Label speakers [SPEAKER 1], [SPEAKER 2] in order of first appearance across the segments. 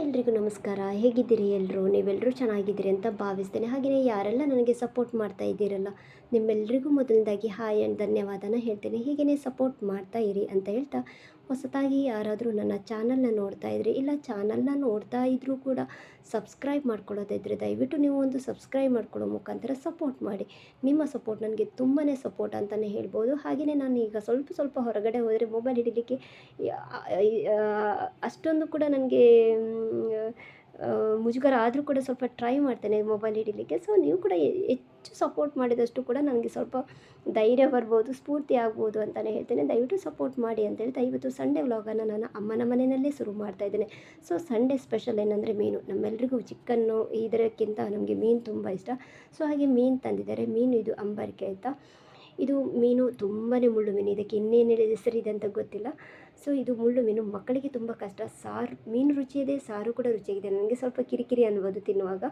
[SPEAKER 1] ಎಲ್ರಿಗೂ ನಮಸ್ಕಾರ. ಹೇಗಿದ್ದೀರಿ ಎಲ್ಲರೂ ನೀವೆಲ್ಲರೂ ಚೆನ್ನಾಗಿದ್ದೀರಿ ಅಂತ ಭಾವಿಸ್ತೇನೆ. ಹಾಗೆಯೇ ಯಾರೆಲ್ಲ ನನಗೆ ಸಪೋರ್ಟ್ ಮಾಡ್ತಾ ಇದ್ದೀರಲ್ಲ ನಿಮ್ಮೆಲ್ಲರಿಗೂ ಮೊದಲನೇದಾಗಿ ಹಾಯ್ ಆ್ಯಂಡ್ ಧನ್ಯವಾದನ ಹೇಳ್ತೇನೆ. ಹೀಗೇ ಸಪೋರ್ಟ್ ಮಾಡ್ತಾ ಇರಿ ಅಂತ ಹೇಳ್ತಾ ಹೊಸತಾಗಿ ಯಾರಾದರೂ ನನ್ನ ಚಾನಲ್ನ ನೋಡ್ತಾ ಇದ್ರಿ ಇಲ್ಲ ಚಾನಲ್ನ ನೋಡ್ತಾ ಇದ್ದರೂ ಕೂಡ ಸಬ್ಸ್ಕ್ರೈಬ್ ಮಾಡ್ಕೊಳ್ಳೋದಿದ್ರೆ ದಯವಿಟ್ಟು ನೀವು ಒಂದು ಸಬ್ಸ್ಕ್ರೈಬ್ ಮಾಡ್ಕೊಳ್ಳೋ ಮುಖಾಂತರ ಸಪೋರ್ಟ್ ಮಾಡಿ. ನಿಮ್ಮ ಸಪೋರ್ಟ್ ನನಗೆ ತುಂಬಾ ಸಪೋರ್ಟ್ ಅಂತಲೇ ಹೇಳ್ಬೋದು. ಹಾಗೆಯೇ ನಾನು ಈಗ ಸ್ವಲ್ಪ ಸ್ವಲ್ಪ ಹೊರಗಡೆ ಹೋದರೆ ಮೊಬೈಲ್ ಹಿಡಿಲಿಕ್ಕೆ ಅಷ್ಟೊಂದು ಕೂಡ ನನಗೆ ಮುಜುಗರ ಆದರೂ ಕೂಡ ಸ್ವಲ್ಪ ಟ್ರೈ ಮಾಡ್ತೇನೆ ಮೊಬೈಲ್ ಹಿಡಿಲಿಕ್ಕೆ. ಸೊ ನೀವು ಕೂಡ ಹೆಚ್ಚು ಸಪೋರ್ಟ್ ಮಾಡಿದಷ್ಟು ಕೂಡ ನನಗೆ ಸ್ವಲ್ಪ ಧೈರ್ಯ ಬರ್ಬೋದು, ಸ್ಫೂರ್ತಿ ಆಗ್ಬೋದು ಅಂತಲೇ ಹೇಳ್ತೇನೆ. ದಯವಿಟ್ಟು ಸಪೋರ್ಟ್ ಮಾಡಿ ಅಂತ ಹೇಳ್ತಾ ಇವತ್ತು ಸಂಡೇ ವ್ಲಾಗನ್ನು ನಾನು ಅಮ್ಮನ ಮನೆಯಲ್ಲೇ ಶುರು ಮಾಡ್ತಾ ಇದ್ದೇನೆ. ಸೊ ಸಂಡೇ ಸ್ಪೆಷಲ್ ಏನಂದರೆ ಮೀನು. ನಮ್ಮೆಲ್ರಿಗೂ ಚಿಕನ್ನು ಇದರಕ್ಕಿಂತ ನಮಗೆ ಮೀನು ತುಂಬ ಇಷ್ಟ. ಸೊ ಹಾಗೆ ಮೀನು ತಂದಿದ್ದಾರೆ. ಮೀನು ಇದು ಅಂಬಾರಿಕೆ ಆಯಿತಾ? ಇದು ಮೀನು ತುಂಬಾ ಮುಳ್ಳು ಮೀನು. ಇದಕ್ಕೆ ಇನ್ನೇನು ಹೆಸರಿದೆ ಅಂತ ಗೊತ್ತಿಲ್ಲ. ಸೊ ಇದು ಮುಳ್ಳು ಮೀನು. ಮಕ್ಕಳಿಗೆ ತುಂಬ ಕಷ್ಟ. ಸಾರು, ಮೀನು ರುಚಿಯಿದೆ ಸಾರು ಕೂಡ ರುಚಿಯಾಗಿದೆ. ನನಗೆ ಸ್ವಲ್ಪ ಕಿರಿಕಿರಿ ಅನ್ಬೋದು ತಿನ್ನುವಾಗ.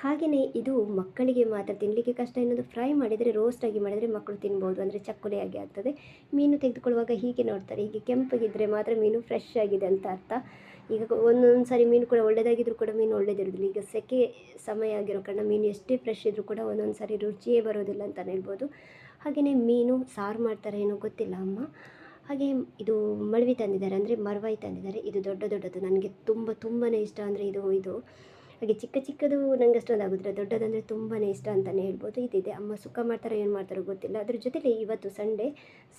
[SPEAKER 1] ಹಾಗೆಯೇ ಇದು ಮಕ್ಕಳಿಗೆ ಮಾತ್ರ ತಿನ್ನಲಿಕ್ಕೆ ಕಷ್ಟ. ಇನ್ನೊಂದು ಫ್ರೈ ಮಾಡಿದರೆ ರೋಸ್ಟಾಗಿ ಮಾಡಿದರೆ ಮಕ್ಕಳು ತಿನ್ಬೋದು. ಅಂದರೆ ಚಕ್ಕುಲೆಯಾಗಿ ಆಗ್ತದೆ. ಮೀನು ತೆಗೆದುಕೊಳ್ಳುವಾಗ ಹೀಗೆ ನೋಡ್ತಾರೆ. ಹೀಗೆ ಕೆಂಪಗಿದ್ದರೆ ಮಾತ್ರ ಮೀನು ಫ್ರೆಶ್ ಆಗಿದೆ ಅಂತ ಅರ್ಥ. ಈಗ ಒಂದೊಂದು ಸಾರಿ ಮೀನು ಕೂಡ ಒಳ್ಳೆಯದಾಗಿದ್ದರೂ ಕೂಡ ಮೀನು ಒಳ್ಳೆಯದಿರೋದಿಲ್ಲ ಈಗ ಸೆಕೆ ಸಮಯ ಆಗಿರೋ ಕಾರಣ ಮೀನು ಎಷ್ಟೇ ಫ್ರೆಶ್ ಇದ್ದರೂ ಕೂಡ ಒಂದೊಂದು ಸಾರಿ ರುಚಿಯೇ ಬರೋದಿಲ್ಲ ಅಂತಲೇ ಹೇಳ್ಬೋದು. ಹಾಗೆಯೇ ಮೀನು ಸಾರು ಮಾಡ್ತಾರೆ ಏನೋ ಗೊತ್ತಿಲ್ಲ ಅಮ್ಮ. ಹಾಗೆ ಇದು ಮಳವಿ ತಂದಿದ್ದಾರೆ, ಅಂದರೆ ಮರವಾಯಿ ತಂದಿದ್ದಾರೆ. ಇದು ದೊಡ್ಡ ದೊಡ್ಡದು, ನನಗೆ ತುಂಬ ತುಂಬಾ ಇಷ್ಟ ಅಂದರೆ ಇದು ಇದು. ಹಾಗೆ ಚಿಕ್ಕ ಚಿಕ್ಕದು ನನಗೆ ಅಷ್ಟೊಂದು ಆಗೋದಿಲ್ಲ, ದೊಡ್ಡದಂದರೆ ತುಂಬಾ ಇಷ್ಟ ಅಂತಲೇ ಹೇಳ್ಬೋದು. ಇದಿದೆ. ಅಮ್ಮ ಸುಕ್ಕ ಮಾಡ್ತಾರೋ, ಏನು ಮಾಡ್ತಾರೋ ಗೊತ್ತಿಲ್ಲ. ಅದ್ರ ಜೊತೆಲಿ ಇವತ್ತು ಸಂಡೇ,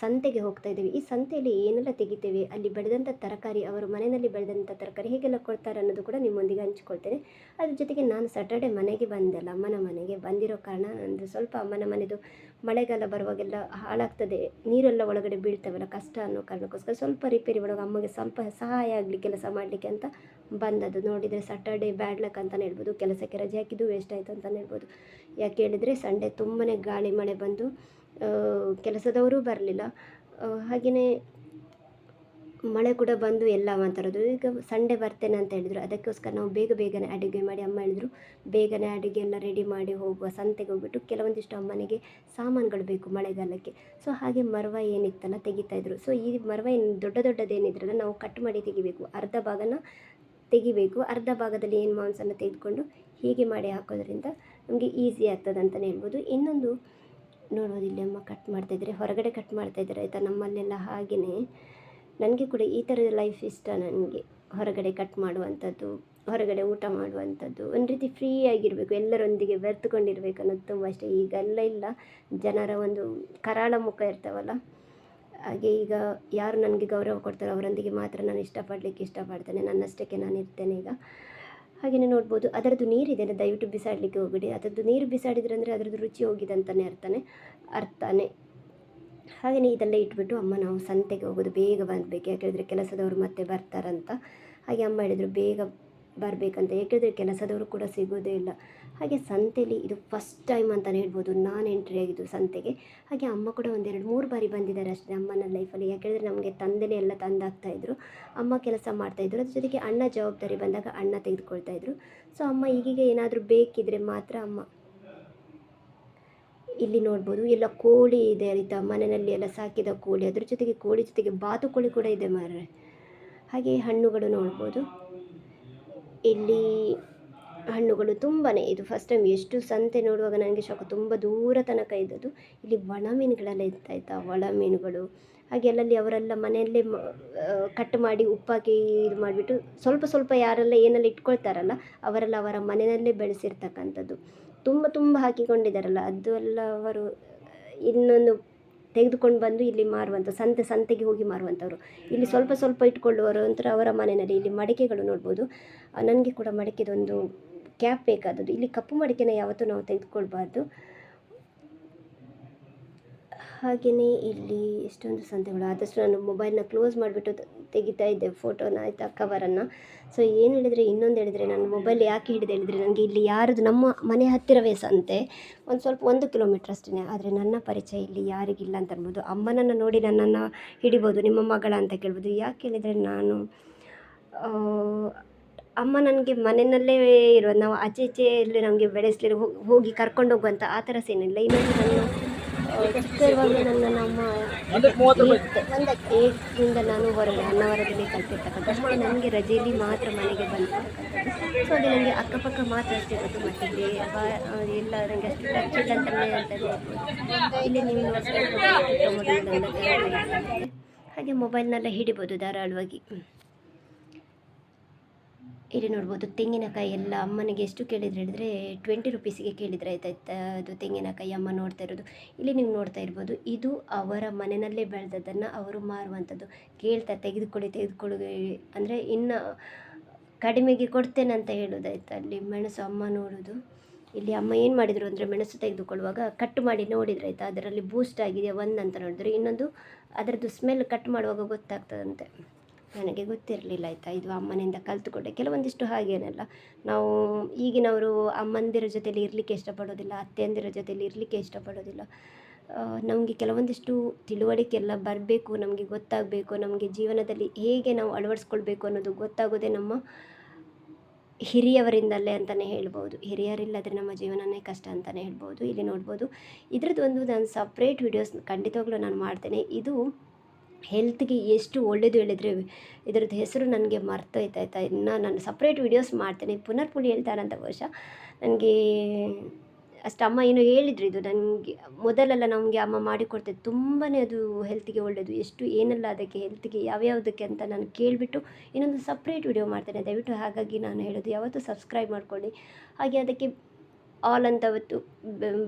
[SPEAKER 1] ಸಂತೆಗೆ ಹೋಗ್ತಾ ಇದ್ದೀವಿ. ಈ ಸಂತೆಯಲ್ಲಿ ಏನೆಲ್ಲ ತೆಗಿತೇವೆ? ಅಲ್ಲಿ ಬೆಳೆದಂಥ ತರಕಾರಿ, ಅವರು ಮನೆಯಲ್ಲಿ ಬೆಳೆದಂಥ ತರಕಾರಿ ಹೇಗೆಲ್ಲ ಕೊಡ್ತಾರೆ ಅನ್ನೋದು ಕೂಡ ನಿಮ್ಮೊಂದಿಗೆ ಹಂಚ್ಕೊಳ್ತೇನೆ. ಅದ್ರ ಜೊತೆಗೆ ನಾನು ಸ್ಯಾಟರ್ಡೆ ಮನೆಗೆ ಬಂದಲ್ಲ ಅಮ್ಮನ ಮನೆಗೆ ಬಂದಿರೋ ಕಾರಣ ನಂದು ಸ್ವಲ್ಪ ಅಮ್ಮನ ಮನೆದು ಮಳೆಗಾಲ ಬರುವಾಗೆಲ್ಲ ಹಾಳಾಗ್ತದೆ, ನೀರೆಲ್ಲ ಒಳಗಡೆ ಬೀಳ್ತವಲ್ಲ ಕಷ್ಟ ಅನ್ನೋ ಕಾರಣಕ್ಕೋಸ್ಕರ ಸ್ವಲ್ಪ ರಿಪೇರಿ ಒಳಗೆ ಅಮ್ಮಗೆ ಸ್ವಲ್ಪ ಸಹಾಯ ಆಗಲಿ, ಕೆಲಸ ಮಾಡಲಿಕ್ಕೆ ಅಂತ ಬಂದದ್ದು. ನೋಡಿದರೆ ಸ್ಯಾಟರ್ಡೇ ಬ್ಯಾಡ್ ಲಕ್ ಅಂತಲೇ ಹೇಳ್ಬೋದು, ಕೆಲಸಕ್ಕೆ ರಜೆ ಹಾಕಿದ್ದು ವೇಸ್ಟ್ ಆಯಿತು ಅಂತಲೇ ಹೇಳ್ಬೋದು. ಯಾಕೆ ಹೇಳಿದರೆ ಸಂಡೇ ತುಂಬಾ ಗಾಳಿ ಮಳೆ ಬಂದು ಕೆಲಸದವರೂ ಬರಲಿಲ್ಲ. ಹಾಗೆಯೇ ಮಳೆ ಕೂಡ ಬಂದು ಎಲ್ಲ ಮಾತಾಡೋದು. ಈಗ ಸಂಡೇ ಬರ್ತೇನೆ ಅಂತ ಹೇಳಿದರು. ಅದಕ್ಕೋಸ್ಕರ ನಾವು ಬೇಗ ಬೇಗನೆ ಅಡುಗೆ ಮಾಡಿ, ಅಮ್ಮ ಹೇಳಿದರು, ಬೇಗನೆ ಅಡುಗೆ ಎಲ್ಲ ರೆಡಿ ಮಾಡಿ ಹೋಗುವ ಸಂತೆಗೆ ಹೋಗ್ಬಿಟ್ಟು ಕೆಲವೊಂದಿಷ್ಟು ಅಮ್ಮನಿಗೆ ಸಾಮಾನುಗಳು ಬೇಕು ಮಳೆಗಾಲಕ್ಕೆ. ಸೊ ಹಾಗೆ ಮರವ ಏನಿತ್ತಲ್ಲ ತೆಗಿತಾ ಇದ್ರು. ಸೊ ಈ ಮರವ ಏನು ದೊಡ್ಡ ದೊಡ್ಡದೇನಿದ್ರಲ್ಲ ನಾವು ಕಟ್ ಮಾಡಿ ತೆಗಿಬೇಕು. ಅರ್ಧ ಭಾಗನ ತೆಗಿಬೇಕು. ಅರ್ಧ ಭಾಗದಲ್ಲಿ ಏನು ಮಾಂಸನ ತೆಗೆದುಕೊಂಡು ಹೀಗೆ ಮಾಡಿ ಹಾಕೋದ್ರಿಂದ ನಮಗೆ ಈಸಿ ಆಗ್ತದೆ ಅಂತಲೇ ಹೇಳ್ಬೋದು. ಇನ್ನೊಂದು ಇಲ್ಲಿ ಅಮ್ಮ ಕಟ್ ಮಾಡ್ತಾಯಿದ್ರೆ ಹೊರಗಡೆ ಕಟ್ ಮಾಡ್ತಾಯಿದ್ದಾರೆ ಆಯಿತಾ? ನಮ್ಮಲ್ಲೆಲ್ಲ ಹಾಗೆಯೇ ನನಗೆ ಕೂಡ ಈ ಥರದ ಲೈಫ್ ಇಷ್ಟ ನನಗೆ. ಹೊರಗಡೆ ಕಟ್ ಮಾಡುವಂಥದ್ದು, ಹೊರಗಡೆ ಊಟ ಮಾಡುವಂಥದ್ದು, ಒಂದು ರೀತಿ ಫ್ರೀ ಆಗಿರಬೇಕು, ಎಲ್ಲರೊಂದಿಗೆ ಬೆರೆತುಕೊಂಡಿರ್ಬೇಕು ಅನ್ನೋದು ತುಂಬ ಇಷ್ಟ. ಈಗೆಲ್ಲ ಇಲ್ಲ, ಜನರ ಒಂದು ಕರಾಳ ಮುಖ ಇರ್ತಾವಲ್ಲ, ಹಾಗೆ ಈಗ ಯಾರು ನನಗೆ ಗೌರವ ಕೊಡ್ತಾರೋ ಅವರೊಂದಿಗೆ ಮಾತ್ರ ನಾನು ಇಷ್ಟಪಡಲಿಕ್ಕೆ ಇಷ್ಟಪಡ್ತೇನೆ, ನನ್ನಷ್ಟಕ್ಕೆ ನಾನು ಇರ್ತೇನೆ ಈಗ. ಹಾಗೆಯೇ ನೋಡ್ಬೋದು, ಅದರದ್ದು ನೀರಿದೆ ದಯವಿಟ್ಟು ಬಿಸಾಡಲಿಕ್ಕೆ ಹೋಗಬೇಡಿ. ಅದರದ್ದು ನೀರು ಬಿಸಾಡಿದ್ರೆ ಅಂದರೆ ಅದರದ್ದು ರುಚಿ ಹೋಗಿದೆ ಅಂತಲೇ ಅರ್ಥನೇ ಅರ್ಥನೇ. ಹಾಗೆಯೇ ಇದೆಲ್ಲ ಇಟ್ಬಿಟ್ಟು ಅಮ್ಮ ನಾವು ಸಂತೆಗೆ ಹೋಗೋದು, ಬೇಗ ಬಂದಬೇಕು. ಯಾಕೆಂದರೆ ಕೆಲಸದವರು ಮತ್ತೆ ಬರ್ತಾರಂತ. ಹಾಗೆ ಅಮ್ಮ ಹೇಳಿದರು, ಬೇಗ ಬರಬೇಕಂತ. ಏಕೆಂದರೆ ಕೆಲಸದವರು ಕೂಡ ಸಿಗೋದೇ ಇಲ್ಲ. ಹಾಗೆ ಸಂತೆಯಲ್ಲಿ ಇದು ಫಸ್ಟ್ ಟೈಮ್ ಅಂತಲೇ ಹೇಳ್ಬೋದು. ನಾನು ಎಂಟ್ರಿ ಆಗಿದ್ದು ಸಂತೆಗೆ. ಹಾಗೆ ಅಮ್ಮ ಕೂಡ ಒಂದೆರಡು, ಮೂರು ಬಾರಿ ಬಂದಿದ್ದಾರೆ ಅಷ್ಟೇ ಅಮ್ಮನ ಲೈಫಲ್ಲಿ ಯಾಕೆಂದರೆ ನಮಗೆ ತಂದೆನೇ ಎಲ್ಲ ತಂದಾಗ್ತಾಯಿದ್ರು ಅಮ್ಮ ಕೆಲಸ ಮಾಡ್ತಾಯಿದ್ರು ಅದ್ರ ಜೊತೆಗೆ ಅಣ್ಣ ಜವಾಬ್ದಾರಿ ಬಂದಾಗ ಅಣ್ಣ ತೆಗೆದುಕೊಳ್ತಾಯಿದ್ರು ಸೊ ಅಮ್ಮ ಈಗೀಗ ಏನಾದರೂ ಬೇಕಿದ್ರೆ ಮಾತ್ರ ಅಮ್ಮ ಇಲ್ಲಿ ನೋಡ್ಬೋದು, ಎಲ್ಲ ಕೋಳಿ ಇದೆ ಆಯಿತಾ ಮನೆಯಲ್ಲಿ ಎಲ್ಲ ಸಾಕಿದ ಕೋಳಿ, ಅದ್ರ ಜೊತೆಗೆ ಕೋಳಿ ಜೊತೆಗೆ ಬಾತುಕೋಳಿ ಕೂಡ ಇದೆ ಮಾರ್ರೆ. ಹಾಗೆ ಹಣ್ಣುಗಳು ನೋಡ್ಬೋದು. ಇಲ್ಲಿ ಹಣ್ಣುಗಳು ತುಂಬಾ ಇದು ಫಸ್ಟ್ ಟೈಮ್ ಎಷ್ಟು ಸಂತೆ ನೋಡುವಾಗ ನನಗೆ ಶಾಕು ತುಂಬ ದೂರ ತನಕ ಇದ್ದದ್ದು. ಇಲ್ಲಿ ಒಣ ಮೀನುಗಳೆಲ್ಲ ಇರ್ತಾಯ್ತಾ ಒಳ ಮೀನುಗಳು. ಹಾಗೆ ಅಲ್ಲಲ್ಲಿ ಅವರೆಲ್ಲ ಮನೆಯಲ್ಲೇ ಕಟ್ ಮಾಡಿ ಉಪ್ಪಾಕಿ ಇದು ಮಾಡಿಬಿಟ್ಟು ಸ್ವಲ್ಪ ಸ್ವಲ್ಪ ಯಾರೆಲ್ಲ ಏನೆಲ್ಲ ಇಟ್ಕೊಳ್ತಾರಲ್ಲ, ಅವರೆಲ್ಲ ಅವರ ಮನೆಯಲ್ಲೇ ಬೆಳೆಸಿರ್ತಕ್ಕಂಥದ್ದು. ತುಂಬ ತುಂಬ ಹಾಕಿಕೊಂಡಿದ್ದಾರಲ್ಲ, ಅದು ಎಲ್ಲ ಅವರು ಇನ್ನೊಂದು ತೆಗೆದುಕೊಂಡು ಬಂದು ಇಲ್ಲಿ ಮಾರುವಂಥ ಸಂತೆ, ಸಂತೆಗೆ ಹೋಗಿ ಮಾರುವಂಥವ್ರು ಇಲ್ಲಿ ಸ್ವಲ್ಪ ಸ್ವಲ್ಪ ಇಟ್ಕೊಳ್ಳುವರು ಅಂತ ಅವರ ಮನೆಯಲ್ಲಿ ಇಲ್ಲಿ ಮಡಿಕೆಗಳು ನೋಡ್ಬೋದು. ನನಗೆ ಕೂಡ ಮಡಿಕೆದೊಂದು ಕ್ಯಾಪ್ ಬೇಕಾದದ್ದು. ಇಲ್ಲಿ ಕಪ್ಪು ಮಡಿಕೆನ ಯಾವತ್ತೂ ನಾವು ತೆಗೆದುಕೊಳ್ಬಾರ್ದು. ಹಾಗೆಯೇ ಇಲ್ಲಿ ಎಷ್ಟೊಂದು ಸಂತೆಗಳು. ಆದಷ್ಟು ನಾನು ಮೊಬೈಲ್ನ ಕ್ಲೋಸ್ ಮಾಡಿಬಿಟ್ಟು ತೆಗಿತಾ ಇದ್ದೆ ಫೋಟೋನ ಆಯಿತಾ ಕವರನ್ನು ಸೊ ಏನು ಹೇಳಿದರೆ, ಇನ್ನೊಂದು ಹೇಳಿದರೆ, ನಾನು ಮೊಬೈಲ್ ಯಾಕೆ ಹಿಡಿದು ಹೇಳಿದರೆ ನನಗೆ ಇಲ್ಲಿ ಯಾರದು ನಮ್ಮ ಮನೆ ಹತ್ತಿರವೇ ಸಂತೆ. ಒಂದು ಸ್ವಲ್ಪ ಒಂದು ಕಿಲೋಮೀಟ್ರ್ ಅಷ್ಟೇ ಆದರೆ ನನ್ನ ಪರಿಚಯ ಇಲ್ಲಿ ಯಾರಿಗಿಲ್ಲ ಅಂತ ಅನ್ಬೋದು. ಅಮ್ಮನನ್ನು ನೋಡಿ ನನ್ನನ್ನು ಹಿಡಿಬೋದು, ನಿಮ್ಮ ಮಗಳ ಅಂತ ಕೇಳ್ಬೋದು. ಯಾಕೆ ಹೇಳಿದರೆ, ನಾನು ಅಮ್ಮ ನನಗೆ ಮನೆಯಲ್ಲೇ ಇರೋದು ನಾವು ಆಚೆ ಈಚೆಯಲ್ಲಿ ನಮಗೆ ಬೆಳೆಸಲಿ ಹೋಗಿ ಕರ್ಕೊಂಡು ಹೋಗುವಂಥ ಆ ಥರ ಸೀನಿಲ್ಲ ಇನ್ನೊಂದು ನಾನು ಇರುವಾಗ ನನ್ನ ನಮ್ಮ ಏಜ್ನಿಂದ ನಾನು ಹೊರಗೆ ಅನ್ನವರದಲ್ಲಿ ಕಲ್ತಿರ್ತಕ್ಕಂಥ ಅಷ್ಟೇ. ನನಗೆ ರಜೆಯಲ್ಲಿ ಮಾತ್ರ ಮನೆಗೆ ಬಂತು. ಸೊ ಅದು ನನಗೆ ಅಕ್ಕಪಕ್ಕ ಮಾತ್ರ ಅಷ್ಟೇ ಗೊತ್ತು. ಮಟ್ಟಿಗೆ ಎಲ್ಲ ನನಗೆ ಅಷ್ಟು ಟಚ್ ಇಲ್ಲ ಅಂತಲೇ ಅಂತ ಇಲ್ಲಿ ನೀವು. ಹಾಗೆ ಮೊಬೈಲ್ನೆಲ್ಲ ಹಿಡಿಬೋದು ಧಾರಾಳವಾಗಿ. ಇಲ್ಲಿ ನೋಡ್ಬೋದು ತೆಂಗಿನಕಾಯಿ ಎಲ್ಲ ಅಮ್ಮನಿಗೆ ಎಷ್ಟು ಕೇಳಿದ್ರೆ ಹೇಳಿದ್ರೆ ಟ್ವೆಂಟಿ ರುಪೀಸಿಗೆ ಕೇಳಿದ್ರೆ ಆಯ್ತಾಯ್ತಾ ಅದು ತೆಂಗಿನಕಾಯಿ ಅಮ್ಮ ನೋಡ್ತಾ ಇರೋದು. ಇಲ್ಲಿ ನೀವು ನೋಡ್ತಾ ಇರ್ಬೋದು, ಇದು ಅವರ ಮನೆಯಲ್ಲೇ ಬೆಳೆದದ್ದನ್ನು ಅವರು ಮಾರುವಂಥದ್ದು. ಕೇಳ್ತಾ ತೆಗೆದುಕೊಳ್ಳಿ ತೆಗೆದುಕೊಳ್ಳಿ ಅಂದರೆ ಇನ್ನು ಕಡಿಮೆಗೆ ಕೊಡ್ತೇನೆ ಅಂತ ಹೇಳೋದಾಯ್ತು ಅಲ್ಲಿ ಮೆಣಸು ಅಮ್ಮ ನೋಡೋದು. ಇಲ್ಲಿ ಅಮ್ಮ ಏನು ಮಾಡಿದರು ಅಂದರೆ ಮೆಣಸು ತೆಗೆದುಕೊಳ್ಳುವಾಗ ಕಟ್ ಮಾಡಿ ನೋಡಿದ್ರೆ ಆಯ್ತಾ? ಅದರಲ್ಲಿ ಬೂಸ್ಟ್ ಆಗಿದೆ, ಒಂದು ಅಂತ ನೋಡಿದ್ರು ಇನ್ನೊಂದು ಅದರದ್ದು ಸ್ಮೆಲ್ ಕಟ್ ಮಾಡುವಾಗ ಗೊತ್ತಾಗ್ತದಂತೆ. ನನಗೆ ಗೊತ್ತಿರಲಿಲ್ಲ, ಆಯಿತಾ? ಇದು ಅಮ್ಮನಿಂದ ಕಲ್ತುಕೊಂಡೆ. ಕೆಲವೊಂದಿಷ್ಟು ಹಾಗೇನಲ್ಲ. ನಾವು ಈಗಿನವರು ಅಮ್ಮಂದಿರ ಜೊತೆಲಿ ಇರಲಿಕ್ಕೆ ಇಷ್ಟಪಡೋದಿಲ್ಲ, ಅತ್ತೆಯಂದಿರ ಜೊತೆಲಿ ಇರಲಿಕ್ಕೆ ಇಷ್ಟಪಡೋದಿಲ್ಲ. ನಮಗೆ ಕೆಲವೊಂದಿಷ್ಟು ತಿಳುವಳಿಕೆ ಎಲ್ಲ ಬರಬೇಕು, ನಮಗೆ ಗೊತ್ತಾಗಬೇಕು, ನಮಗೆ ಜೀವನದಲ್ಲಿ ಹೇಗೆ ನಾವು ಅಳವಡಿಸ್ಕೊಳ್ಬೇಕು ಅನ್ನೋದು ಗೊತ್ತಾಗೋದೇ ನಮ್ಮ ಹಿರಿಯವರಿಂದಲೇ ಅಂತಲೇ ಹೇಳ್ಬೋದು. ಹಿರಿಯರಿಲ್ಲದ್ರೆ ನಮ್ಮ ಜೀವನನೇ ಕಷ್ಟ ಅಂತಲೇ ಹೇಳ್ಬೋದು. ಇಲ್ಲಿ ನೋಡ್ಬೋದು. ಇದ್ರದ್ದು ಒಂದು ನಾನು ಸಪ್ರೇಟ್ ವಿಡಿಯೋಸ್ ಖಂಡಿತವಾಗ್ಲೂ ನಾನು ಮಾಡ್ತೇನೆ. ಇದು ಹೆಲ್ತ್ಗೆ ಎಷ್ಟು ಒಳ್ಳೆಯದು ಹೇಳಿದರೆ ಇದರದ್ದು ಹೆಸರು ನನಗೆ ಮರ್ತೋಯ್ತು ಇನ್ನು ನಾನು ಸಪ್ರೇಟ್ ವಿಡಿಯೋಸ್ ಮಾಡ್ತೇನೆ, ಪುನರ್ ಹೇಳ್ತಾರೆ ಹೇಳ್ತಾರಂತ ಬಹುಶಃ ನನಗೆ ಅಷ್ಟು ಅಮ್ಮ ಏನೋ ಹೇಳಿದ್ರು ಇದು ನನಗೆ, ಮೊದಲೆಲ್ಲ ನಮಗೆ ಅಮ್ಮ ಮಾಡಿಕೊಡ್ತಿದ್ದು ತುಂಬಾ ಅದು ಹೆಲ್ತ್ಗೆ ಒಳ್ಳೆಯದು ಎಷ್ಟು ಏನೆಲ್ಲ ಅದಕ್ಕೆ ಹೆಲ್ತ್ಗೆ ಯಾವ್ಯಾವುದಕ್ಕೆ ಅಂತ ನಾನು ಕೇಳಿಬಿಟ್ಟು ಇನ್ನೊಂದು ಸಪ್ರೇಟ್ ವಿಡಿಯೋ ಮಾಡ್ತೇನೆ. ದಯವಿಟ್ಟು ಹಾಗಾಗಿ ನಾನು ಹೇಳೋದು ಯಾವತ್ತೂ ಸಬ್ಸ್ಕ್ರೈಬ್ ಮಾಡ್ಕೊಳ್ಳಿ. ಹಾಗೆ ಅದಕ್ಕೆ ಆಲ್ ಅಂತ ಒತ್ತು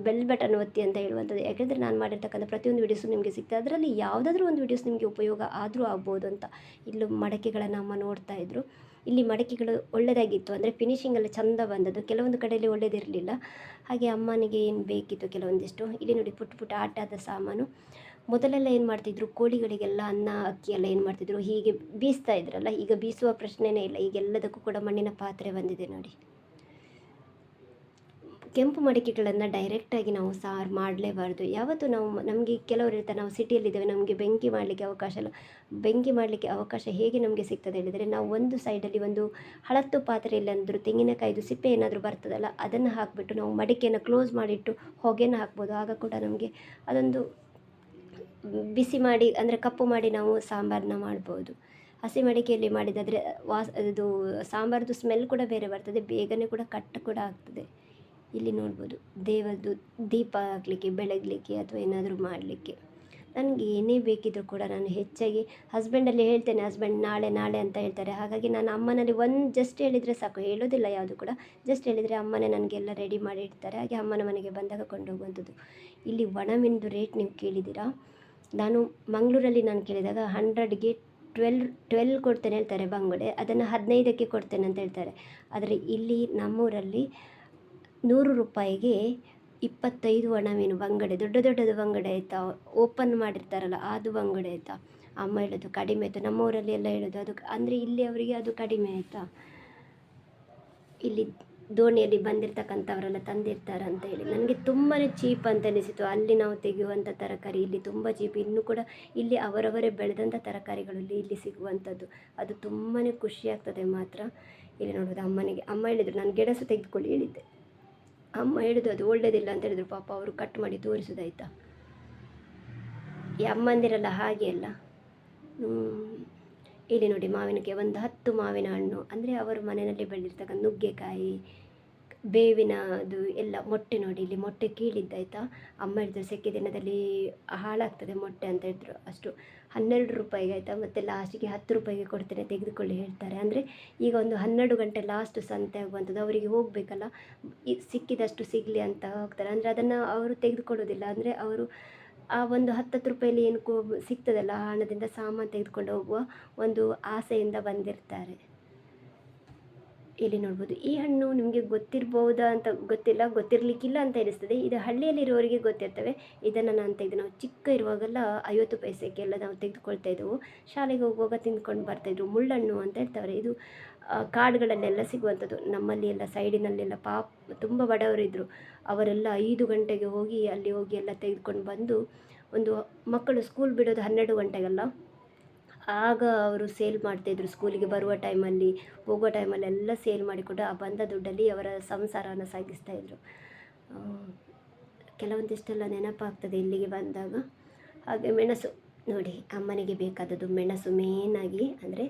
[SPEAKER 1] ಬೆಲ್ ಬಟನ್ ಒತ್ತಿ ಅಂತ ಹೇಳುವಂಥದ್ದು. ಯಾಕೆಂದರೆ ನಾನು ಮಾಡಿರ್ತಕ್ಕಂಥ ಪ್ರತಿಯೊಂದು ವೀಡಿಯೋಸು ನಿಮಗೆ ಸಿಗ್ತದೆ ಅದರಲ್ಲಿ ಯಾವುದಾದ್ರೂ ಒಂದು ವೀಡಿಯೋಸ್ ನಿಮಗೆ ಉಪಯೋಗ ಆದರೂ ಆಗ್ಬೋದು ಅಂತ ಇಲ್ಲೂ ಮಡಕೆಗಳನ್ನು ಅಮ್ಮ ನೋಡ್ತಾ ಇದ್ದರು ಇಲ್ಲಿ ಮಡಕೆಗಳು ಒಳ್ಳೆಯದಾಗಿತ್ತು ಅಂದರೆ ಫಿನಿಶಿಂಗ್ ಎಲ್ಲ ಚಂದ ಬಂದದ್ದು. ಕೆಲವೊಂದು ಕಡೆಯಲ್ಲಿ ಒಳ್ಳೆಯದಿರಲಿಲ್ಲ ಹಾಗೆ ಅಮ್ಮನಿಗೆ ಏನು ಬೇಕಿತ್ತು ಕೆಲವೊಂದಿಷ್ಟು. ಇಲ್ಲಿ ನೋಡಿ ಪುಟ್ಟ ಪುಟ್ಟ ಆಟದ ಸಾಮಾನು. ಮೊದಲೆಲ್ಲ ಏನು ಮಾಡ್ತಿದ್ರು? ಕೋಳಿಗಳಿಗೆಲ್ಲ ಅನ್ನ, ಅಕ್ಕಿ ಎಲ್ಲ ಏನು ಮಾಡ್ತಿದ್ರು? ಹೀಗೆ ಬೀಸ್ತಾ ಇದ್ರಲ್ಲ? ಈಗ ಬೀಸುವ ಪ್ರಶ್ನೆನೇ ಇಲ್ಲ. ಈಗ ಎಲ್ಲದಕ್ಕೂ ಕೂಡ ಮಣ್ಣಿನ ಪಾತ್ರೆ ಬಂದಿದೆ ನೋಡಿ. ಕೆಂಪು ಮಡಿಕೆಗಳನ್ನು ಡೈರೆಕ್ಟಾಗಿ ನಾವು ಸಾರು ಮಾಡಲೇಬಾರ್ದು. ಯಾವತ್ತು ನಾವು ನಮಗೆ ಕೆಲವರು ಇರ್ತಾರೆ ನಾವು ಸಿಟಿಯಲ್ಲಿದ್ದೇವೆ, ನಮಗೆ ಬೆಂಕಿ ಮಾಡಲಿಕ್ಕೆ ಅವಕಾಶ ಇಲ್ಲ. ಬೆಂಕಿ ಮಾಡಲಿಕ್ಕೆ ಅವಕಾಶ ಹೇಗೆ ನಮಗೆ ಸಿಗ್ತದೆ ಹೇಳಿದರೆ, ನಾವು ಒಂದು ಸೈಡಲ್ಲಿ ಒಂದು ಹಳತ್ತು ಪಾತ್ರೆಯಲ್ಲಿ ಅಂದರೂ, ತೆಂಗಿನಕಾಯಿದು ಸಿಪ್ಪೆ ಏನಾದರೂ ಬರ್ತದಲ್ಲ, ಅದನ್ನು ಹಾಕಿಬಿಟ್ಟು ನಾವು ಮಡಿಕೆಯನ್ನು ಕ್ಲೋಸ್ ಮಾಡಿಟ್ಟು ಹೊಗೆನ ಹಾಕ್ಬೋದು. ಆಗ ಕೂಡ ನಮಗೆ ಅದೊಂದು ಬಿಸಿ ಮಾಡಿ, ಅಂದರೆ ಕಪ್ಪು ಮಾಡಿ ನಾವು ಸಾಂಬಾರನ್ನ ಮಾಡ್ಬೋದು. ಹಸಿ ಮಡಿಕೆಯಲ್ಲಿ ಮಾಡಿದಾದರೆ ವಾಸ, ಇದು ಸಾಂಬಾರ್ದು ಸ್ಮೆಲ್ ಕೂಡ ಬೇರೆ ಬರ್ತದೆ, ಬೇಗನೆ ಕೂಡ ಕಟ್ ಕೂಡ ಆಗ್ತದೆ. ಇಲ್ಲಿ ನೋಡ್ಬೋದು. ದೇವರದು ದೀಪ ಹಾಕ್ಲಿಕ್ಕೆ, ಬೆಳಗಲಿಕ್ಕೆ ಅಥವಾ ಏನಾದರೂ ಮಾಡಲಿಕ್ಕೆ. ನನಗೆ ಏನೇ ಬೇಕಿದ್ದರೂ ಕೂಡ ನಾನು ಹೆಚ್ಚಾಗಿ ಹಸ್ಬೆಂಡಲ್ಲಿ ಹೇಳ್ತೇನೆ ಹಸ್ಬೆಂಡ್ ನಾಳೆ ನಾಳೆ ಅಂತ ಹೇಳ್ತಾರೆ. ಹಾಗಾಗಿ ನಾನು ಅಮ್ಮನಲ್ಲಿ ಒಂದು ಜಸ್ಟ್ ಹೇಳಿದರೆ ಸಾಕು. ಹೇಳೋದಿಲ್ಲ ಯಾವುದು ಕೂಡ. ಜಸ್ಟ್ ಹೇಳಿದರೆ ಅಮ್ಮನೇ ನನಗೆಲ್ಲ ರೆಡಿ ಮಾಡಿ ಇಡ್ತಾರೆ ಹಾಗೆ ಅಮ್ಮನ ಮನೆಗೆ ಬಂದಾಗ ಕೊಂಡೋಗುವಂಥದ್ದು. ಇಲ್ಲಿ ಒಣಮಿಂದು ರೇಟ್ ನೀವು ಕೇಳಿದ್ದೀರಾ? ನಾನು ಮಂಗಳೂರಲ್ಲಿ ನಾನು ಕೇಳಿದಾಗ ಹಂಡ್ರೆಡ್ಗೆ ಟ್ವೆಲ್ ಟ್ವೆಲ್ ಕೊಡ್ತೇನೆ ಹೇಳ್ತಾರೆ ಬಂಗುಡೆ. ಅದನ್ನು ಹದಿನೈದಕ್ಕೆ ಕೊಡ್ತೇನೆ ಅಂತ ಹೇಳ್ತಾರೆ. ಆದರೆ ಇಲ್ಲಿ ನಮ್ಮೂರಲ್ಲಿ ನೂರು ರೂಪಾಯಿಗೆ ಇಪ್ಪತ್ತೈದು ಒಣಮೀನು ಬಂಗಡೆ, ದೊಡ್ಡ ದೊಡ್ಡದು ಬಂಗಡೆ ಆಯಿತಾ? ಓಪನ್ ಮಾಡಿರ್ತಾರಲ್ಲ, ಅದು ಬಂಗಡೆ ಆಯಿತಾ? ಅಮ್ಮ ಹೇಳೋದು ಕಡಿಮೆ ಆಯಿತು. ನಮ್ಮ ಊರಲ್ಲಿ ಎಲ್ಲ ಹೇಳೋದು ಅದು ಅಂದರೆ ಇಲ್ಲಿ ಅವರಿಗೆ ಅದು ಕಡಿಮೆ ಆಯಿತಾ? ಇಲ್ಲಿ ದೋಣಿಯಲ್ಲಿ ಬಂದಿರ್ತಕ್ಕಂಥವರೆಲ್ಲ ತಂದಿರ್ತಾರೆ ಅಂತ ಹೇಳಿ. ನನಗೆ ತುಂಬಾ ಚೀಪ್ ಅಂತ ಅನಿಸಿತು. ಅಲ್ಲಿ ನಾವು ತೆಗೆಯುವಂಥ ತರಕಾರಿ, ಇಲ್ಲಿ ತುಂಬ ಚೀಪ್. ಇನ್ನೂ ಕೂಡ ಇಲ್ಲಿ ಅವರವರೇ ಬೆಳೆದಂಥ ತರಕಾರಿಗಳು ಇಲ್ಲಿ ಇಲ್ಲಿ ಸಿಗುವಂಥದ್ದು. ಅದು ತುಂಬಾ ಖುಷಿ ಆಗ್ತದೆ ಮಾತ್ರ. ಇಲ್ಲಿ ನೋಡೋದು ಅಮ್ಮನಿಗೆ. ಅಮ್ಮ ಹೇಳಿದರು, ನಾನು ಗೆಣಸು ತೆಗೆದುಕೊಳ್ಳಿ, ಹೇಳಿದ್ದೆ. ಅಮ್ಮ ಹೇಳಿದ್ದು ಅದು ಒಳ್ಳೇದಿಲ್ಲ ಅಂತ ಹೇಳಿದ್ರು. ಪಾಪ ಅವರು ಕಟ್ ಮಾಡಿ ತೋರಿಸೋದಾಯ್ತಾ? ಈ ಅಮ್ಮಂದಿರಲ್ಲ ಹಾಗೆ ಅಲ್ಲ. ಇಲ್ಲಿ ನೋಡಿ ಮಾವಿನಕಾಯಿ ಒಂದು ಹತ್ತು ಮಾವಿನ ಹಣ್ಣು. ಅಂದರೆ ಅವರು ಮನೆಯಲ್ಲಿ ಬೆಳೆದಿರ್ತಕ್ಕಂಥ ನುಗ್ಗೆಕಾಯಿ ಬೇವಿನ ಅದು ಎಲ್ಲ ಮೊಟ್ಟೆ ನೋಡಿ, ಇಲ್ಲಿ ಮೊಟ್ಟೆ ಕೀಳಿದ್ದಾಯ್ತಾ ಅಮ್ಮ ಹೇಳಿದ್ರು, ಸೆಕೆ ದಿನದಲ್ಲಿ ಹಾಳಾಗ್ತದೆ ಮೊಟ್ಟೆ ಅಂತ ಹೇಳಿದ್ರು. ಅಷ್ಟು ಹನ್ನೆರಡು ರೂಪಾಯಿಗೆ ಆಯಿತಾ? ಮತ್ತು ಲಾಸ್ಟಿಗೆ ಹತ್ತು ರೂಪಾಯಿಗೆ ಕೊಡ್ತೇನೆ ತೆಗೆದುಕೊಳ್ಳಿ ಹೇಳ್ತಾರೆ. ಅಂದರೆ ಈಗ ಒಂದು ಹನ್ನೆರಡು ಗಂಟೆ ಲಾಸ್ಟ್ ಸಂತೆ ಆಗುವಂಥದ್ದು, ಅವರಿಗೆ ಹೋಗಬೇಕಲ್ಲ? ಸಿಕ್ಕಿದಷ್ಟು ಸಿಗಲಿ ಅಂತ ಹೋಗ್ತಾರೆ. ಅಂದರೆ ಅದನ್ನು ಅವರು ತೆಗೆದುಕೊಳ್ಳೋದಿಲ್ಲ ಅಂದರೆ ಅವರು ಆ ಒಂದು ಹತ್ತತ್ತು ರೂಪಾಯಲ್ಲಿ ಏನು ಕೋ ಸಿಗ್ತದಲ್ಲ ಹಣದಿಂದ ಸಾಮಾನು ತೆಗೆದುಕೊಂಡು ಹೋಗುವ ಒಂದು ಆಸೆಯಿಂದ ಬಂದಿರ್ತಾರೆ. ಇಲ್ಲಿ ನೋಡ್ಬೋದು, ಈ ಹಣ್ಣು ನಿಮಗೆ ಗೊತ್ತಿರ್ಬೋದಾ ಅಂತ ಗೊತ್ತಿಲ್ಲ, ಗೊತ್ತಿರಲಿಕ್ಕಿಲ್ಲ ಅಂತ ಅನಿಸ್ತದೆ ಇದು ಹಳ್ಳಿಯಲ್ಲಿರೋರಿಗೆ ಗೊತ್ತಿರ್ತವೆ. ಇದನ್ನು ನಾನು ತೆಗೆದು, ನಾವು ಚಿಕ್ಕ ಇರುವಾಗೆಲ್ಲ ಐವತ್ತು ಪೈಸೆಗೆಲ್ಲ ನಾವು ತೆಗೆದುಕೊಳ್ತಾ ಇದ್ದೆವು. ಶಾಲೆಗೆ ಹೋಗುವಾಗ ತಿಂದ್ಕೊಂಡು ಬರ್ತಾಯಿದ್ರು ಮುಳ್ಳಣ್ಣು ಅಂತ ಹೇಳ್ತಾರೆ ಇದು ಕಾಡುಗಳಲ್ಲೆಲ್ಲ ಸಿಗುವಂಥದ್ದು. ನಮ್ಮಲ್ಲಿ ಎಲ್ಲ ಸೈಡಿನಲ್ಲೆಲ್ಲ ಪಾಪ, ತುಂಬ ಬಡವರಿದ್ದರು ಅವರೆಲ್ಲ ಐದು ಗಂಟೆಗೆ ಹೋಗಿ ಅಲ್ಲಿ ಹೋಗಿ ಎಲ್ಲ ತೆಗೆದುಕೊಂಡು ಬಂದು, ಒಂದು ಮಕ್ಕಳು ಸ್ಕೂಲ್ ಬಿಡೋದು ಹನ್ನೆರಡು ಗಂಟೆಗೆಲ್ಲ. ಆಗ ಅವರು ಸೇಲ್ ಮಾಡ್ತಾಯಿದ್ರು ಸ್ಕೂಲಿಗೆ ಬರುವ ಟೈಮಲ್ಲಿ, ಹೋಗೋ ಟೈಮಲ್ಲಿ ಎಲ್ಲ ಸೇಲ್ ಮಾಡಿಕೊಂಡು ಆ ಬಂದ ದುಡ್ಡಲ್ಲಿ ಅವರ ಸಂಸಾರವನ್ನು ಸಾಗಿಸ್ತಾಯಿದ್ರು. ಕೆಲವೊಂದಿಷ್ಟೆಲ್ಲ ನೆನಪಾಗ್ತದೆ ಇಲ್ಲಿಗೆ ಬಂದಾಗ. ಹಾಗೆ ಮೆಣಸು, ನೋಡಿ ಅಮ್ಮನಿಗೆ ಬೇಕಾದದ್ದು ಮೆಣಸು ಮೇನಾಗಿ ಅಂದರೆ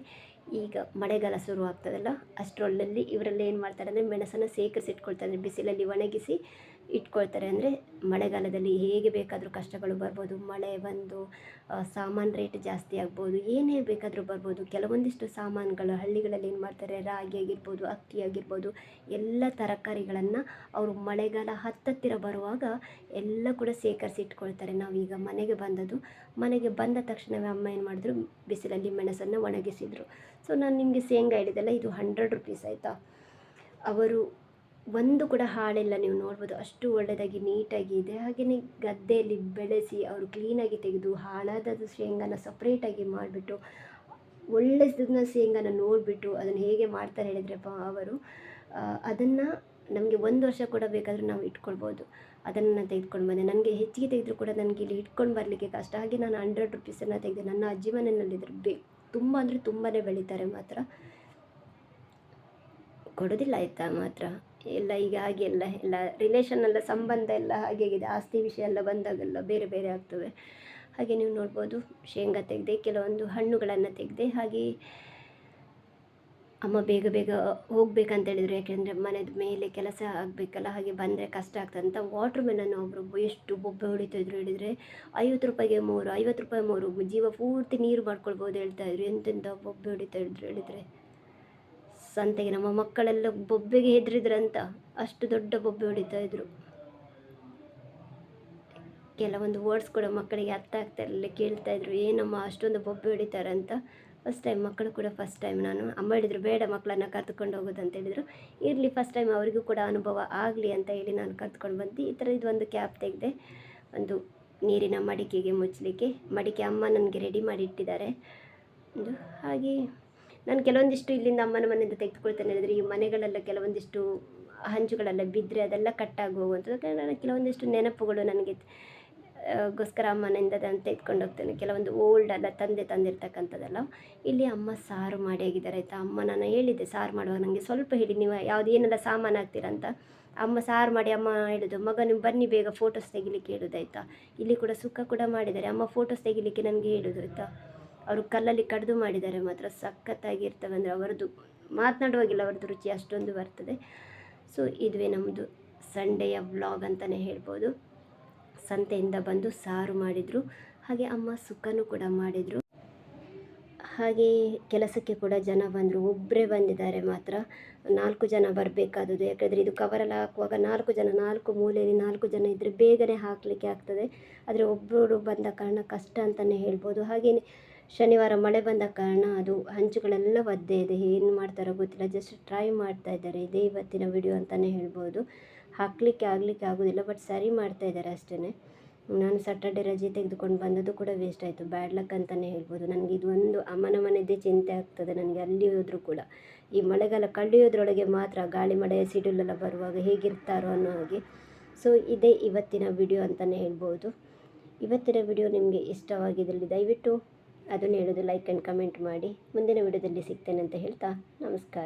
[SPEAKER 1] ಈಗ ಮಳೆಗಾಲ ಶುರು ಆಗ್ತದಲ್ಲ ಅಷ್ಟರಲ್ಲಿ ಇವರಲ್ಲಿ ಏನು ಮಾಡ್ತಾರೆ ಅಂದರೆ ಮೆಣಸನ್ನು ಸೇಕರಿಸಿಟ್ಕೊಳ್ತಾರೆ ಬಿಸಿಲಲ್ಲಿ ಒಣಗಿಸಿ ಇಟ್ಕೊಳ್ತಾರೆ ಅಂದರೆ ಮಳೆಗಾಲದಲ್ಲಿ ಹೇಗೆ ಬೇಕಾದರೂ ಕಷ್ಟಗಳು ಬರ್ಬೋದು, ಮಳೆ ಬಂದು ಸಾಮಾನು ರೇಟ್ ಜಾಸ್ತಿ ಆಗ್ಬೋದು, ಏನೇ ಬೇಕಾದರೂ ಬರ್ಬೋದು, ಕೆಲವೊಂದಿಷ್ಟು ಸಾಮಾನುಗಳು ಹಳ್ಳಿಗಳಲ್ಲಿ ಏನು ಮಾಡ್ತಾರೆ, ರಾಗಿ ಆಗಿರ್ಬೋದು, ಅಕ್ಕಿ ಆಗಿರ್ಬೋದು, ಎಲ್ಲ ತರಕಾರಿಗಳನ್ನು ಅವರು ಮಳೆಗಾಲ ಹತ್ತತ್ತಿರ ಬರುವಾಗ ಎಲ್ಲ ಕೂಡ ಸೇಕರಿಸಿ ಇಟ್ಕೊಳ್ತಾರೆ. ನಾವೀಗ ಮನೆಗೆ ಬಂದದ್ದು, ಮನೆಗೆ ಬಂದ ತಕ್ಷಣವೇ ಅಮ್ಮ ಏನು ಮಾಡಿದ್ರು, ಬಿಸಿಲಲ್ಲಿ ಮೆಣಸನ್ನು ಒಣಗಿಸಿದರು. ಸೊ ನಾನು ನಿಮಗೆ ಶೇಂಗಾ ಹೇಳಿದೆಲ್ಲ ಇದು ಹಂಡ್ರೆಡ್ ರುಪೀಸ್ ಆಯಿತಾ? ಅವರು ಒಂದು ಕೂಡ ಹಾಳಿಲ್ಲ ನೀವು ನೋಡ್ಬೋದು. ಅಷ್ಟು ಒಳ್ಳೆಯದಾಗಿ ನೀಟಾಗಿ ಇದೆ. ಹಾಗೆಯೇ ಗದ್ದೆಯಲ್ಲಿ ಬೆಳೆಸಿ, ಅವರು ಕ್ಲೀನಾಗಿ ತೆಗೆದು, ಹಾಳಾದದ್ದು ಶೇಂಗಾನ ಸಪ್ರೇಟಾಗಿ ಮಾಡಿಬಿಟ್ಟು ಒಳ್ಳೆಯದನ್ನ ಶೇಂಗಾನ ನೋಡಿಬಿಟ್ಟು ಅದನ್ನು ಹೇಗೆ ಮಾಡ್ತಾರೆ ಹೇಳಿದರೆ ಅವರು ಅದನ್ನು ನಮಗೆ ಒಂದು ವರ್ಷ ಕೂಡ ಬೇಕಾದರೂ ನಾವು ಇಟ್ಕೊಳ್ಬೋದು. ಅದನ್ನು ನಾನು ತೆಗೆದುಕೊಂಡು ಬಂದೆ. ನನಗೆ ಹೆಚ್ಚಿಗೆ ತೆಗೆದರೂ ಕೂಡ ನನಗೆ ಇಲ್ಲಿ ಇಟ್ಕೊಂಡು ಬರಲಿಕ್ಕೆ ಕಷ್ಟ. ಹಾಗೆ ನಾನು ಹಂಡ್ರೆಡ್ ರುಪೀಸನ್ನು ತೆಗೆದೆ ನನ್ನ ಅಜ್ಜಿ ಮನೆಯಲ್ಲಿದ್ದರು ಬೇ ತುಂಬ ಅಂದರೆ ತುಂಬಾ ಬೆಳೀತಾರೆ ಮಾತ್ರ. ಕೊಡೋದಿಲ್ಲ ಆಯಿತಾ ಮಾತ್ರ? ಎಲ್ಲ ಈಗ ಹಾಗೆ ಎಲ್ಲ ಎಲ್ಲ ರಿಲೇಷನ್ ಎಲ್ಲ, ಸಂಬಂಧ ಎಲ್ಲ ಹಾಗೆ ಆಗಿದೆ. ಆಸ್ತಿ ವಿಷಯ ಎಲ್ಲ ಬಂದಾಗೆಲ್ಲ ಬೇರೆ ಬೇರೆ ಆಗ್ತವೆ. ಹಾಗೆ ನೀವು ನೋಡ್ಬೋದು, ಶೇಂಗಾ ತೆಗೆದೆ, ಕೆಲವೊಂದು ಹಣ್ಣುಗಳನ್ನು ತೆಗೆದೆ, ಹಾಗೆ ಅಮ್ಮ ಬೇಗ ಬೇಗ ಹೋಗ್ಬೇಕಂತ ಹೇಳಿದ್ರು. ಯಾಕೆಂದರೆ ಮನೆದ ಮೇಲೆ ಕೆಲಸ ಆಗಬೇಕಲ್ಲ, ಹಾಗೆ ಬಂದರೆ ಕಷ್ಟ ಆಗ್ತದೆ ಅಂತ ವಾಟ್ರ್ ಮೆಲನ್ನು ಒಬ್ಬರು ಎಷ್ಟು ಬೊಬ್ಬೆ ಹೊಡಿತಾಯಿದ್ರು ಹೇಳಿದರೆ, ಐವತ್ತು ರೂಪಾಯಿಗೆ ಮೂರು, ಐವತ್ತು ರೂಪಾಯಿ ಮೂರು, ಜೀವ ಪೂರ್ತಿ ನೀರು ಮಾಡ್ಕೊಳ್ಬೋದು ಹೇಳ್ತಾಯಿದ್ರು ಎಂತೆಂಥ ಬೊಬ್ಬೆ ಹೊಡಿತಾ ಇದ್ರು ಹೇಳಿದರೆ. ಸಂತೆಗೆ ನಮ್ಮ ಮಕ್ಕಳೆಲ್ಲ ಬೊಬ್ಬೆಗೆ ಹೆದ್ರಿದ್ರಂತ ಅಷ್ಟು ದೊಡ್ಡ ಬೊಬ್ಬೆ ಹೊಡಿತಾ ಇದ್ರು. ಕೆಲವೊಂದು ವರ್ಡ್ಸ್ ಕೂಡ ಮಕ್ಕಳಿಗೆ ಅರ್ಥ ಆಗ್ತಾ ಇರಲಿಲ್ಲ, ಕೇಳ್ತಾ ಇದ್ರು, ಏನಮ್ಮ ಅಷ್ಟೊಂದು ಬೊಬ್ಬೆ ಹೊಡಿತಾರೆ ಅಂತ. ಫಸ್ಟ್ ಟೈಮ್ ಮಕ್ಕಳು ಕೂಡ ಫಸ್ಟ್ ಟೈಮ್ ನಾನು, ಅಮ್ಮ ಹೇಳಿದ್ರು, ಬೇಡ ಮಕ್ಕಳನ್ನ ಕರ್ದುಕೊಂಡು ಹೋಗೋದು ಅಂತ ಹೇಳಿದರು. ಇರಲಿ ಫಸ್ಟ್ ಟೈಮ್ ಅವರಿಗೂ ಕೂಡ ಅನುಭವ ಆಗಲಿ ಅಂತ ಹೇಳಿ ನಾನು ಕರ್ದುಕೊಂಡು ಬಂದು ಈ ಥರ ಇದು ಒಂದು ಕ್ಯಾಪ್ ತೆಗೆದೆ, ಒಂದು ನೀರಿನ ಮಡಿಕೆಗೆ ಮುಚ್ಚಲಿಕ್ಕೆ, ಮಡಿಕೆ ಅಮ್ಮ ನನಗೆ ರೆಡಿ ಮಾಡಿ ಇಟ್ಟಿದ್ದಾರೆ. ಒಂದು ಹಾಗೆ ನಾನು ಕೆಲವೊಂದಿಷ್ಟು ಇಲ್ಲಿಂದ ಅಮ್ಮನ ಮನೆಯಿಂದ ತೆಗೆದುಕೊಳ್ತೇನೆ ಹೇಳಿದರೆ, ಈ ಮನೆಗಳೆಲ್ಲ ಕೆಲವೊಂದಿಷ್ಟು ಹಂಚುಗಳೆಲ್ಲ ಬಿದ್ದರೆ ಅದೆಲ್ಲ ಹೋಗುವಂಥದ್ದು. ನಾನು ಕೆಲವೊಂದಿಷ್ಟು ನೆನಪುಗಳು ನನಗೆ ಗೋಸ್ಕರ ಅಮ್ಮನಿಂದ ನಾನು ತೆಗೆದುಕೊಂಡು ಹೋಗ್ತೇನೆ. ಕೆಲವೊಂದು ಓಲ್ಡ್ ಅಲ್ಲ, ತಂದೆ ತಂದಿರ್ತಕ್ಕಂಥದ್ದೆಲ್ಲ. ಇಲ್ಲಿ ಅಮ್ಮ ಸಾರು ಮಾಡಿ ಆಗಿದ್ದಾರೆ, ಆಯಿತಾ? ಅಮ್ಮ ನಾನು ಹೇಳಿದ್ದೆ, ಸಾರು ಮಾಡುವಾಗ ನನಗೆ ಸ್ವಲ್ಪ ಹೇಳಿ, ನೀವು ಯಾವುದು ಏನೆಲ್ಲ ಸಾಮಾನು ಹಾಕ್ತೀರ ಅಂತ. ಅಮ್ಮ ಸಾರು ಮಾಡಿ, ಅಮ್ಮ ಹೇಳೋದು, ಮಗ, ನೀವು ಬನ್ನಿ, ಬೇಗ ಫೋಟೋಸ್ ತೆಗಿಲಿಕ್ಕೆ, ಹೇಳೋದು, ಆಯಿತಾ? ಇಲ್ಲಿ ಕೂಡ ಸುಖ ಕೂಡ ಮಾಡಿದ್ದಾರೆ, ಅಮ್ಮ ಫೋಟೋಸ್ ತೆಗಿಲಿಕ್ಕೆ ನನಗೆ ಹೇಳೋದು, ಆಯಿತಾ? ಅವರು ಕಲ್ಲಲ್ಲಿ ಕಡಿದು ಮಾಡಿದ್ದಾರೆ ಮಾತ್ರ ಸಖತ್ತಾಗಿರ್ತವೆ. ಅಂದರೆ ಅವರದ್ದು ಮಾತನಾಡುವಾಗಿಲ್ಲ ಅವ್ರದ್ದು ರುಚಿ ಅಷ್ಟೊಂದು ಬರ್ತದೆ. ಸೊ ಇದುವೇ ನಮ್ಮದು ಸಂಡೆಯ ವ್ಲಾಗ್ ಅಂತಲೇ ಹೇಳ್ಬೋದು. ಸಂತೆಯಿಂದ ಬಂದು ಸಾರು ಮಾಡಿದರು. ಹಾಗೆ ಅಮ್ಮ ಸುಕ್ಕನೂ ಕೂಡ ಮಾಡಿದರು. ಹಾಗೆ ಕೆಲಸಕ್ಕೆ ಕೂಡ ಜನ ಬಂದರು. ಒಬ್ಬರೇ ಬಂದಿದ್ದಾರೆ ಮಾತ್ರ. ನಾಲ್ಕು ಜನ ಬರಬೇಕಾದದ್ದು. ಯಾಕಂದರೆ ಇದು ಕವರಲ್ಲಿ ಹಾಕುವಾಗ ನಾಲ್ಕು ಜನ, ನಾಲ್ಕು ಮೂಲೆಯಲ್ಲಿ ನಾಲ್ಕು ಜನ ಇದ್ದರೆ ಬೇಗನೆ ಹಾಕಲಿಕ್ಕೆ ಆಗ್ತದೆ. ಆದರೆ ಒಬ್ಬರು ಬಂದ ಕಾರಣ ಕಷ್ಟ ಅಂತಲೇ ಹೇಳ್ಬೋದು. ಹಾಗೆಯೇ ಶನಿವಾರ ಮಳೆ ಬಂದ ಕಾರಣ ಅದು ಹಂಚುಗಳೆಲ್ಲ ಒದ್ದೆ ಇದೆ. ಏನು ಮಾಡ್ತಾರೋ ಗೊತ್ತಿಲ್ಲ. ಜಸ್ಟ್ ಟ್ರೈ ಮಾಡ್ತಾ ಇದ್ದಾರೆ. ಇದೇ ಇವತ್ತಿನ ವಿಡಿಯೋ ಅಂತಲೇ ಹೇಳ್ಬೋದು. ಹಾಕಲಿಕ್ಕೆ ಆಗಲಿಕ್ಕೆ ಆಗೋದಿಲ್ಲ ಬಟ್ ಸರಿ ಮಾಡ್ತಾ ಇದ್ದಾರೆ ಅಷ್ಟೇ ನಾನು ಸಟರ್ಡೆ ರಜೆ ತೆಗೆದುಕೊಂಡು ಬಂದದ್ದು ಕೂಡ ವೇಸ್ಟ್ ಆಯಿತು. ಬ್ಯಾಡ್ ಲಕ್ ಅಂತಲೇ ಹೇಳ್ಬೋದು. ನನಗೆ ಇದೊಂದು ಒಂದು ಅಮ್ಮನ ಮನೆಯದೇ ಚಿಂತೆ ಆಗ್ತದೆ ನನಗೆ, ಅಲ್ಲಿ ಹೋದರೂ ಕೂಡ. ಈ ಮಳೆಗಾಲ ಕಳೆಯೋದ್ರೊಳಗೆ ಮಾತ್ರ ಗಾಳಿ, ಮಳೆ, ಸಿಡಿಲೆಲ್ಲ ಬರುವಾಗ ಹೇಗಿರ್ತಾರೋ ಅನ್ನೋ ಹಾಗೆ. ಸೊ ಇದೇ ಇವತ್ತಿನ ವಿಡಿಯೋ ಅಂತಲೇ ಹೇಳ್ಬೋದು. ಇವತ್ತಿನ ವಿಡಿಯೋ ನಿಮಗೆ ಇಷ್ಟವಾಗಿದ್ದಲ್ಲಿ ದಯವಿಟ್ಟು ಅದನ್ನು ಹೇಳೋದು ಲೈಕ್ ಆ್ಯಂಡ್ ಕಮೆಂಟ್ ಮಾಡಿ. ಮುಂದಿನ ವಿಡಿಯೋದಲ್ಲಿ ಸಿಗ್ತೇನೆ ಅಂತ ಹೇಳ್ತಾ ನಮಸ್ಕಾರ.